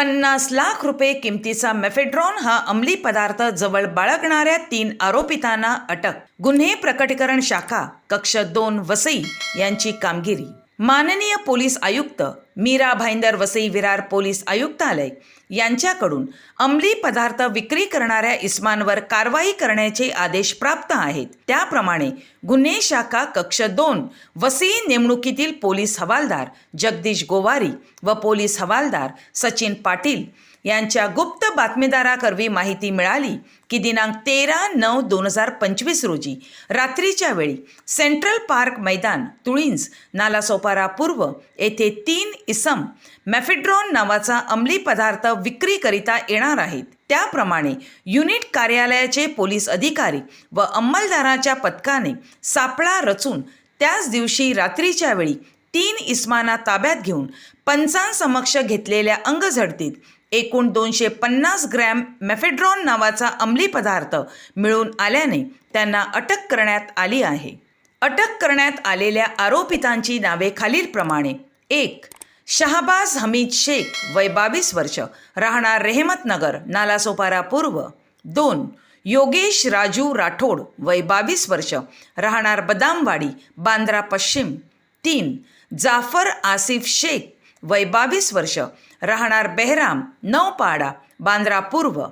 पन्नास लाख रुपये किमतीचा मेफेड्रॉन हा अंमली पदार्थ जवळ बाळगणाऱ्या तीन आरोपितांना अटक. गुन्हे प्रकटीकरण शाखा कक्ष दोन वसई यांची कामगिरी. माननीय पोलीस आयुक्त मीरा भाईंदर वसई विरार पोलीस आयुक्तालय यांच्याकडून अंमली पदार्थ विक्री करणाऱ्या इस्मांवर कारवाई करण्याचे आदेश प्राप्त आहेत. त्याप्रमाणे गुन्हे शाखा कक्ष दोन वसई नेमणुकीतील पोलीस हवालदार जगदीश गोवारी व पोलीस हवालदार सचिन पाटील यांच्या गुप्त बातमीदाराकरवी माहिती मिळाली की दिनांक तेरा नऊ दोन हजार पंचवीस रोजी रात्रीच्या वेळी सेंट्रल पार्क मैदान तुळींज नालासोपारा पूर्व येथे तीन इसम मॅफेड्रॉन नावाचा अंमली पदार्थ विक्रीकरिता येणार आहेत. त्याप्रमाणे युनिट कार्यालयाचे पोलीस अधिकारी व अंमलदाराच्या पथकाने सापळा रचून त्याच दिवशी रात्रीच्या वेळी तीन इस्माना ताब्यात घेऊन पंचांसमक्ष घेतलेल्या अंगझडतीत एकूण दोनशे पन्नास ग्रॅम मेफेड्रॉन नावाचा अंमली पदार्थ मिळून आल्याने त्यांना अटक करण्यात आली आहे. अटक करण्यात आलेल्या आरोपितांची नावे खालीलप्रमाणे एक शहाबाज हमीद शेख वय बावीस वर्ष राहणार रेहमतनगर नालासोपारा पूर्व. दोन योगेश राजू राठोड वय बावीस वर्ष राहणार बदामवाडी बांद्रा पश्चिम. तीन जाफर आसिफ शेख वय बावीस वर्ष राहणार बेहराम नौपाडा बांद्रा पूर्व.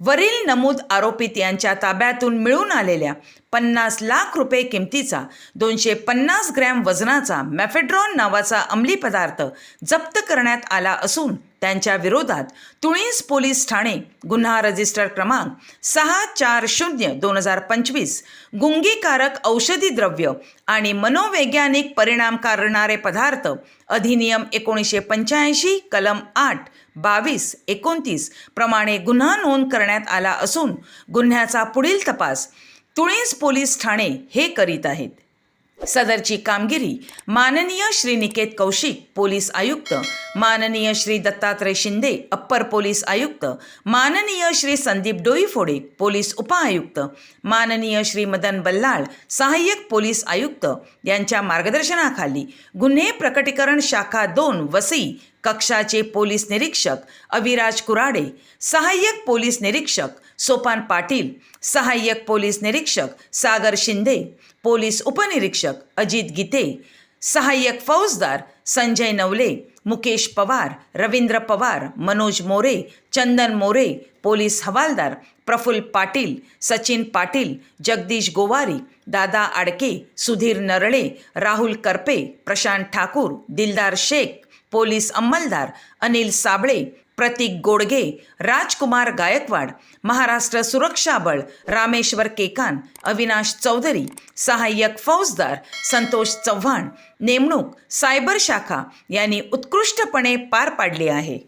वरील नमूद आरोपित यांच्या ताब्यातून मिळून आलेल्या पन्नास लाख रुपये किमतीचा दोनशे पन्नास ग्रॅम वजनाचा मॅफेड्रॉन नावाचा अंमली पदार्थ जप्त करण्यात आला असून त्यांच्या विरोधात तुळींस पोलीस ठाणे गुन्हा रजिस्टर क्रमांक सहा चार शून्य दोन हजार पंचवीस गुंगीकारक औषधी द्रव्य आणि मनोवैज्ञानिक परिणाम करणारे पदार्थ अधिनियम एकोणीसशे पंच्याऐंशी कलम आठ बावीस एकोणतीस प्रमाणे गुन्हा नोंद करण्यात आला असून गुन्ह्याचा पुढील तपास तुळींज पोलीस ठाणे हे करीत आहेत. सदरची कामगिरी माननीय श्री निकेत कौशिक पोलीस आयुक्त. माननीय श्री दत्तात्रय शिंदे अप्पर पोलीस आयुक्त. माननीय श्री संदीप डोईफोडे पोलीस उपआयुक्त माननीय श्री मदन बल्लाळ सहाय्यक पोलीस आयुक्त. यांच्या मार्गदर्शनाखाली गुन्हे प्रकटीकरण शाखा दोन वसई कक्षाचे पोलीस निरीक्षक अविराज कुराडे सहाय्यक पोलीस निरीक्षक सोपान पाटील सहाय्यक पोलीस निरीक्षक सागर शिंदे पोलीस उपनिरीक्षक अजित गीते सहाय्यक फौजदार संजय नवले मुकेश पवार रवींद्र पवार मनोज मोरे चंदन मोरे पोलीस हवालदार प्रफुल्ल पाटील सचिन पाटील जगदीश गोवारी दादा आडके सुधीर नरळे राहुल करपे प्रशांत ठाकूर दिलदार शेख पोलीस अंमलदार अनिल साबळे प्रतीक गोडगे राजकुमार गायकवाड महाराष्ट्र सुरक्षा बळ रामेश्वर केकान अविनाश चौधरी सहाय्यक फौजदार संतोष चव्हाण नेमणूक सायबर शाखा यांनी उत्कृष्टपणे पार पाडली आहे.